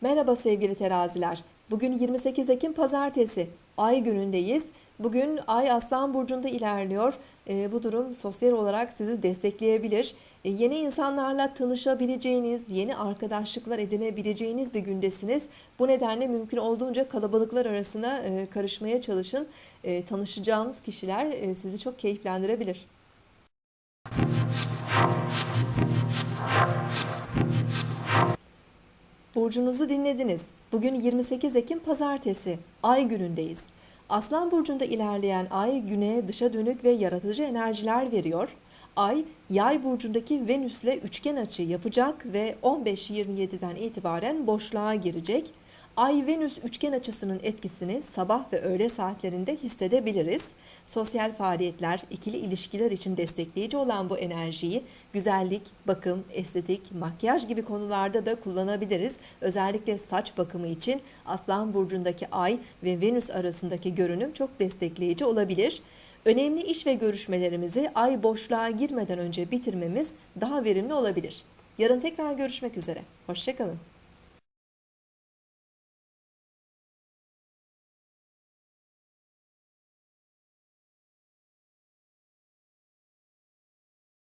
Merhaba sevgili teraziler. Bugün 28 Ekim Pazartesi. Ay günündeyiz. Bugün Ay Aslan Burcu'nda ilerliyor. Ee, bu durum sosyal olarak sizi destekleyebilir. Ee, yeni insanlarla tanışabileceğiniz, yeni arkadaşlıklar edinebileceğiniz bir gündesiniz. Bu nedenle mümkün olduğunca kalabalıklar arasına e, karışmaya çalışın. E, tanışacağınız kişiler e, sizi çok keyiflendirebilir. Burcunuzu dinlediniz. Bugün 28 Ekim Pazartesi. Ay günündeyiz. Aslan burcunda ilerleyen ay güne dışa dönük ve yaratıcı enerjiler veriyor. Ay Yay burcundaki Venüs'le üçgen açı yapacak ve 15-27'den itibaren boşluğa girecek. Ay Venüs üçgen açısının etkisini sabah ve öğle saatlerinde hissedebiliriz. Sosyal faaliyetler, ikili ilişkiler için destekleyici olan bu enerjiyi güzellik, bakım, estetik, makyaj gibi konularda da kullanabiliriz. Özellikle saç bakımı için Aslan burcundaki Ay ve Venüs arasındaki görünüm çok destekleyici olabilir. Önemli iş ve görüşmelerimizi ay boşluğa girmeden önce bitirmemiz daha verimli olabilir. Yarın tekrar görüşmek üzere. Hoşçakalın.